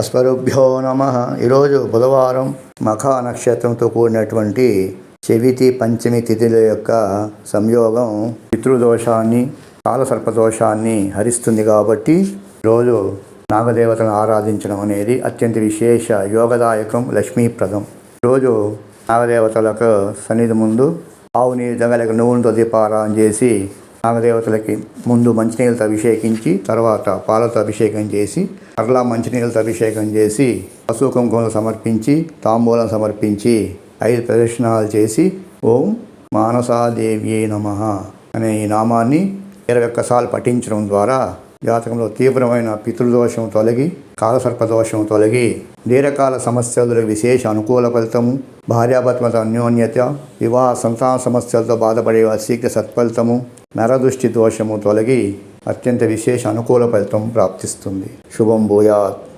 అస్మరుభ్యో నమ. ఈరోజు బుధవారం మఖా నక్షత్రంతో కూడినటువంటి చెవితి పంచమి తిథుల యొక్క సంయోగం పితృదోషాన్ని కాలసర్పదోషాన్ని హరిస్తుంది కాబట్టి రోజు నాగదేవతను ఆరాధించడం అనేది అత్యంత విశేష యోగదాయకం లక్ష్మీప్రదం. రోజు నాగదేవతలకు సన్నిధి ముందు ఆవు నీరు దగ్గరకు నువ్వులతో దీపారాధన చేసి నాగదేవతలకి ముందు మంచినీళ్ళతో అభిషేకించి తర్వాత పాలతో అభిషేకం చేసి మరలా మంచినీళ్ళతో అభిషేకం చేసి అశోకం కుంకుమలు సమర్పించి తాంబూలం సమర్పించి ఐదు ప్రదక్షిణాలు చేసి ఓం మానసాదేవ్యే నమ అనే ఈ నామాన్ని ఇరవై ఒక్కసార్లు పఠించడం ద్వారా జాతకంలో తీవ్రమైన పితృదోషం తొలగి కాలసర్పదోషం తొలగి దీర్ఘకాల సమస్యలు విశేష అనుకూల ఫలితము భార్యాభర్తల అన్యోన్యత వివాహ సంతాన సమస్యలతో బాధపడే వారి శీఘ్ర సత్ఫలితము నరదృష్టి దోషము తొలగి అత్యంత విశేష అనుకూల ఫలితం ప్రాప్తిస్తుంది. శుభం భూయాత్.